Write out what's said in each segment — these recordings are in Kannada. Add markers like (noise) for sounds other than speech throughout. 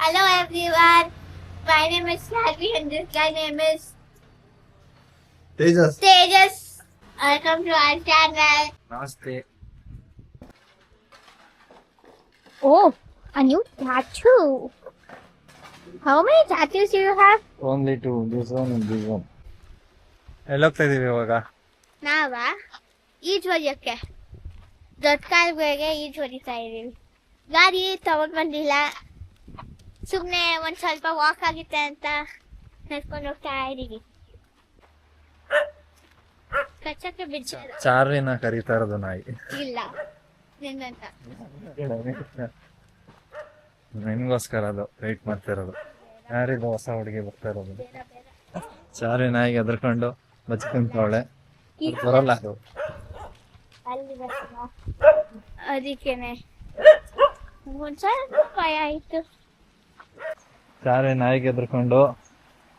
Hello everyone. My name is Salvi and this guy name is Tejas Tejas. Welcome to our channel. ನಮಸ್ತೆ Oh, a new tattoo. How many tattoos do you have? Only two this one and this one ಎಲ್ಲಿ ಹೋಗ್ತಾ ಇದೀವಿ ಇವಾಗ ನಾವ ಈಜ್ ಹೊಡಿಯೋಕ್ಕೆ ದೊಡ್ಡ ಕಾಲುಗಳಿಗೆ ಈಜ್ ಹೊಡಿತಾ ಇದೀವಿ ಗಾಡಿ ತಗೊಂಡ್ ಬಂದಿಲ್ಲ ಸುಮ್ನೆ ಒಂದ್ ಸ್ವಲ್ಪ ವಾಕ್ ಆಗುತ್ತೆ ಅಂತ ನಡ್ಕೊಂಡು ಹೋಗ್ತಾ ಇದೀವಿ ಕಚ್ಚಕ್ಕೆ ಬಿದ್ದ ಚಾರ್ಲಿನ ಕರೀತಾ ಇರೋದು ನಾಯಿ. ಇಲ್ಲ ನಿನ್ನಂತ. ನಿನ್ಗೋಸ್ಕರ ಅದು ವೆಯ್ಟ್ ಮಾಡ್ತಿರೋದು ಯಾರಿದು ಹೊಸ ಹುಡುಗಿ ಬರ್ತಾ ಇರೋದು. ಚಾರ್ವಿ ನಾಯಿಗೆ ಎದ್ರಕೊಂಡು ಬಚ್ಕೊಂತವಳೆ ಬರಲ್ಲ ಅದು. ಅಲ್ಲಿ ಅದಕ್ಕೇನೆ. ಒಂದ್ಸಲ ಭಯ ಆಯ್ತು. ಚಾರ್ವಿ ನಾಯಿಗೆ ಎದ್ರಕೊಂಡು.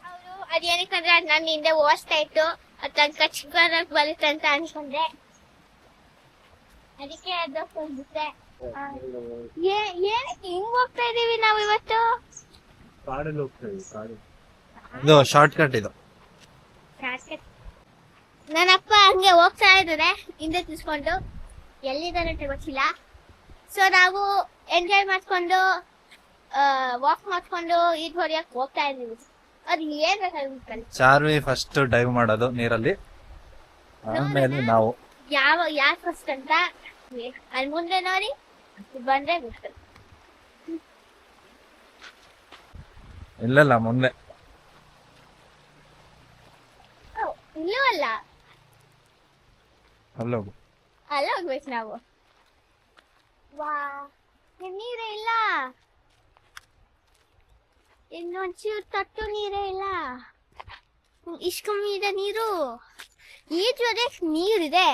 ಅವರು ಅದೇನಕ್ಕಂದ್ರೆ ಅದ್ ನನ್ನ ಹಿಂದೆ ಓಡಿಸ್ತಾ ಇತ್ತು. ಅದು ತನಕ ಅಂತ ಅನ್ಕೊಂಡೆ ಅದಕ್ಕೆ ಏನಕ್ಕೆ ಹಿಂಗ್ ಹೋಗ್ತಾ ಇದೀವಿ ನಾವು ಇವತ್ತು? ಇದು ಶಾರ್ಟ್ ಕಟ್ ಇದು ನನ್ನಪ್ಪ ಹಂಗೆ ಹೋಗ್ತಾ ಇದ್ದಾರೆ ಹಿಂದೆ ತಿಸ್ಕೊಂಡು ಎಲ್ಲಿದ್ದಾರೆ ಅಂತ ಗೊತ್ತಿಲ್ಲ. ಸೊ ನಾವು ಎಂಜಾಯ್ ಮಾಡ್ಕೊಂಡು ವಾಕ್ ಮಾಡ್ಕೊಂಡು ಈದ್ ಹೊಡಿಯಕ್ ಹೋಗ್ತಾ ಇದೀವಿ ಅದು ಏನ್ ಚಾರ್ವಿ ಫಸ್ಟ್ ಡೈವ್ ಮಾಡೋದು ನೀರಲ್ಲಿ. ಆಮೇಲೆ ನಾವು. ಯಾವ ಯಾರ್ ಫಸ್ಟ್ ಅಂತ? ಅಲ್ಲಿ ಮುಂದೆ ನೋಡಿ. ಬಂದ್ರೆ ಗೊತ್ತು ಇಲ್ಲಲ್ಲ ಮುಂದೆ. ಇಲ್ಲೂ ಅಲ್ಲ. ಅಲ್ಲೋಗು ಅಲ್ಲೋಗ್ಬೇಕು ನಾವು. ವಾ ಇಲ್ಲಿ ನೀರೇ ಇಲ್ಲ. ಇನ್ನೊಂಚೂರು ತಟ್ಟು ನೀರೇ ಇಲ್ಲ. ಇಷ್ಟು ಕಮ್ಮಿ ಇದೆ ನೀರು. ಈ ಜೊತೆಗೆ ನೀರಿದೆ.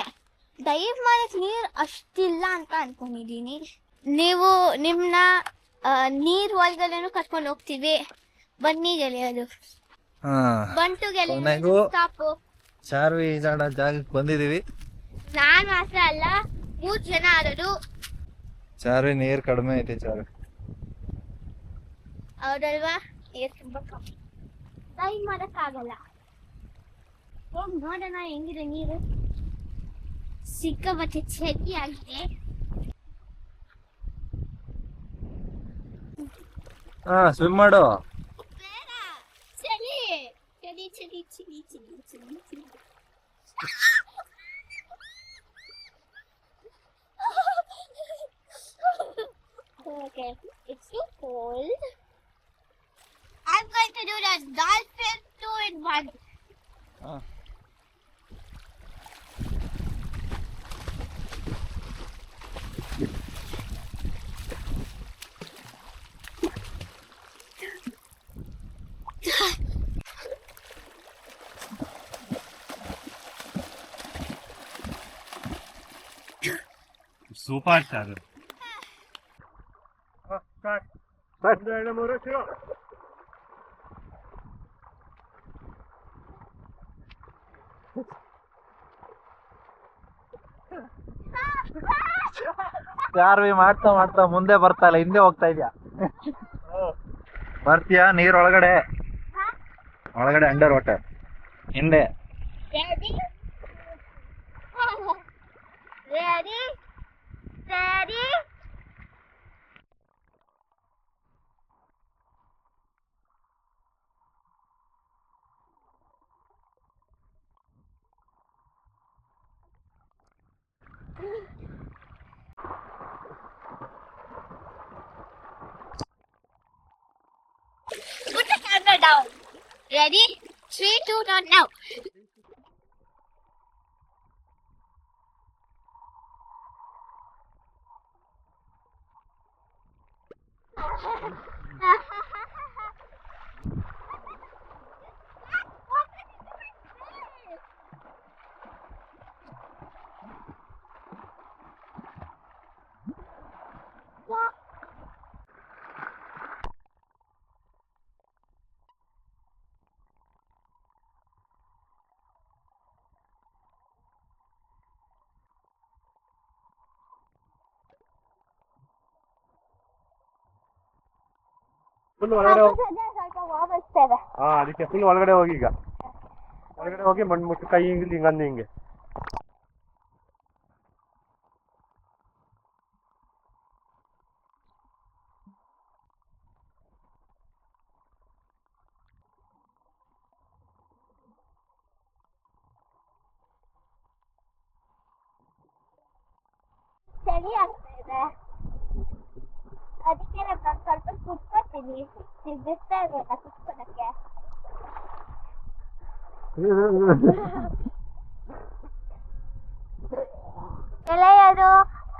ದಯವ್ ಮಾಡಕ್ ನೀರ್ ಅಷ್ಟಿಲ್ಲ ಅಂತ ಅನ್ಕೊಂಡಿದೀನಿ. ನೀವು ನಿಮ್ನ ಆ, ನೀರ್ ಒಳಗಡೆನು ಕರ್ಕೊಂಡು ಹೋಗ್ತೀವಿ. ಬನ್ನಿ ಗೆಳೆಯೋದು ಬಂಟು ಗೆಳೆಯೋದು ಸ್ಟಾಪು. ಚಾರ್ವಿ ಈಜಾಡೋ ಜಾಗಕ್ಕೆ ಬಂದಿದೀವಿ ನಾನ್ ಮಾತ್ರ ಅಲ್ಲ ಮೂರ್ ಜನ ಆಡೋದು ಚಾರ್ವಿ ನೀರ್ ಕಡಿಮೆ ಐತೆ ಚಾರ್ವಿ. ಹೌದಲ್ವಾ? ಕಮ್ಮಿ. ಡೈವ್ ಮಾಡಕ್ಕಾಗಲ್ಲ ಹೋಗ್ ನೋಡೋಣ ಹೆಂಗಿದೆ ನೀರು? ಸಿಕ್ಕಾಪಟ್ಟೆ ಚಳಿ ಆಗಿದೆ. ಹಾ ಸ್ವಿಮ್ ಮಾಡು. ಚಳಿ. ಚಳಿ ಚಳಿ ಚಳಿ ಚಳಿ ಚಳಿ ಚಳಿ. Okay, it's so cold. as dolphin two in one. Ah. Super star sir sir എന്തായാലും ഒരു ಚಾರ್ವಿ ಮಾಡ್ತಾ ಮಾಡ್ತಾ ಮುಂದೆ ಬರ್ತಾ ಇಲ್ಲ, ಹಿಂದೆ ಹೋಗ್ತಾ ಇದ್ಯಾ? ಬರ್ತೀಯಾ? ನೀರ್ ಒಳಗಡೆ? ಒಳಗಡೆ ಅಂಡರ್ ವಾಟರ್ ಹಿಂದೆ. Ready? Ready? Ready? Three, two, one, now. Full ಒಳಗಡೆ ಹೋಗಿ ಸ್ವಲ್ಪ ವಾಪಸ್ತೇವೆ ಹಾ ಅದಕ್ಕೆ ಫುಲ್ ಒಳಗಡೆ ಹೋಗಿ ಈಗ. ಒಳಗಡೆ ಹೋಗಿ ಮಣ್ಣು ಮುಟ್ಟು ಕೈ ಹಿಂಗೆ ಹಿಂಗಂದು ಹಿಂಗೆ. ಚಳಿ ಆಗ್ತಾ ಇದೆ. ಅದಕ್ಕೆ ನಾನು ಸ್ವಲ್ಪ (laughs) ಇರಲ್ಲ ಕುತ್ಕೊಳಕ್ಕೆ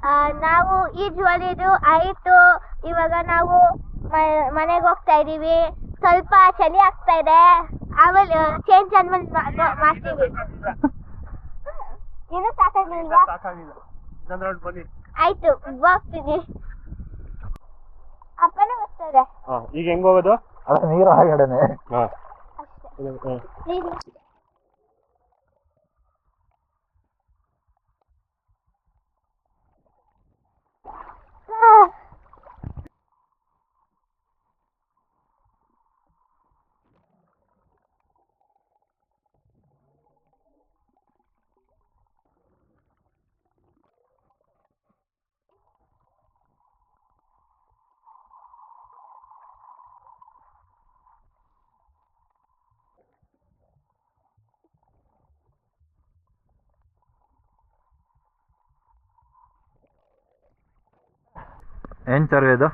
ಆ, ನಾವು ಈ ಜ್ವರಿದು ಆಯಿತು. ಇವಾಗ ನಾವು ಮನೆಗೆ ಹೋಗ್ತಾ ಇದೀವಿ. ಸ್ವಲ್ಪ ಚಳಿ ಆಗ್ತಾ ಇದೆ. ಆಮೇಲೆ ಚೇಂಜ್ ಅನ್ಬಂದು ಮಾಡ್ತೀವಿ. (laughs) ಇನ್ನೂ ಸಾಕಾಗಿಲ್ವಾ ಆಯ್ತು ಹೋಗ್ತೀನಿ ಅಪ್ಪನೇ ಬರ್ತಾರೆ. ಹಾ ಈಗ ಹೆಂಗ್ ಹೋಗೋದು? ಅಲ್ಲ ನೀರು ಒಳಗಡೆನೆ ಹಾ. ಅಷ್ಟೇ. ಏನ್ ಚರ್ವೆ ಇದು?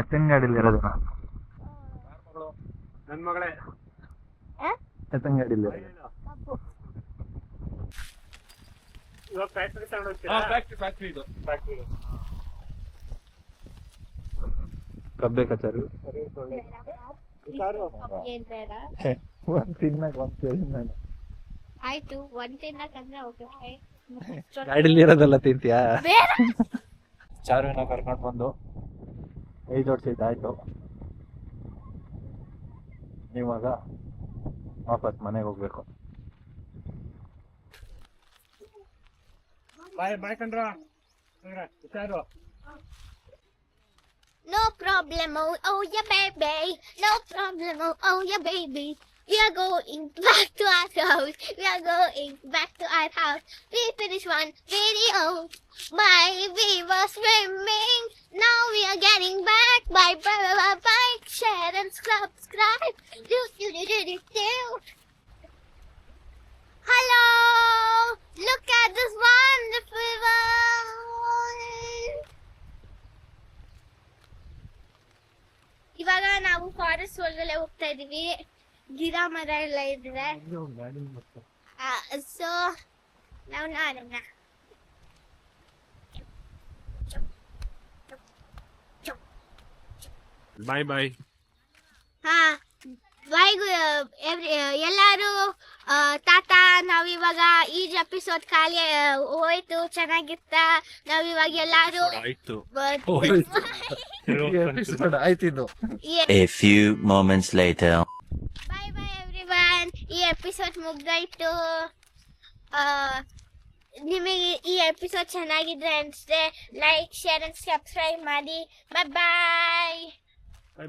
ಎತ್ತಂಗಾಡಿಲಿ ಇರೋದು ನನ್ ಮಗಳೇ. ಎತ್ತಿನ ಗಾಡಿಲಿ ಕಬ್ಬು ಇವಾಗ ಫ್ಯಾಕ್ಟ್ರಿ ತಗೊಂಡು ಹೋಗ್ತೀರಾ? ಫ್ಯಾಕ್ಟ್ರಿ ಫ್ಯಾಕ್ಟ್ರಿ ಇದು. ಫ್ಯಾಕ್ಟ್ರಿ ಕಬ್ಬೆ ಕಚಾರಿ ಒಂದ್ ತಿನ್ನಕ್ ಒಂದ್ ಕೇಳಿ ನಾನು. ಆಯ್ತು ಒಂದ್ ತಿನ್ನಕಂದ್ರೆ ಓಕೆ ಗಾಡಿಲಿ ಇರೋದಲ್ಲ ತಿಂತೀಯಾ? ಚಾರುವಿನ ಕರ್ಕೊಂಡು ಬಂದು ಐದು ಜೋಡ್ಸಿದ್ದಾಯ್ತು ಇವಾಗ ವಾಪಸ್ ಮನೆಗೆ ಹೋಗ್ಬೇಕು ಬಾಯ್ ಬಾಯ್ ಕಂಡ್ರ ಹುಷಾರು No problem, oh, oh yeah, baby. No problem, oh, oh yeah, baby. We are going back to our house. We are going back to our house. We finished one video. Bye, we were swimming. Now we are getting back. Bye, bye, bye, bye, bye. Share and subscribe. Do, do, do, do, do, do. Hello. Look at this wonderful world. ಇವಾಗ ನಾವು ಫಾರೆಸ್ಟ್ ಒಳಗಡೆ ಹೋಗ್ತಾ ಇದೀವಿ ಗಿಡ ಮರ ಎಲ್ಲ ಇದ್ರೆ. ಸೊ ನಾವು ನೋಡೋಣ ಬಾಯ್ ಬಾಯ್ ಹಾ ಬಾಯ್ಗು ಎವ್ರಿ ಎಲ್ಲಾರು ತಾತ ನಾವಿವಾಗ ಈಜ್ ಎಪಿಸೋಡ್ ಖಾಲಿ ಹೋಯ್ತು ಚೆನ್ನಾಗಿತ್ತ. ನಾವಿವಾಗ ಎಲ್ಲಾರು ಆಯ್ತು A few moments later. ಈ ಎಪಿಸೋಡ್ ಮುಗ್ದಾಯ್ತು. ನಿಮಗೆ ಈ ಎಪಿಸೋಡ್ ಚೆನ್ನಾಗಿದ್ರೆ ಅನ್ಸುತ್ತೆ ಲೈಕ್ ಶೇರ್ ಅಂಡ್ ಸಬ್ಸ್ಕ್ರೈಬ್ ಮಾಡಿ. ಬಾಯ್ ಬಾಯ್ ಬಾಯ್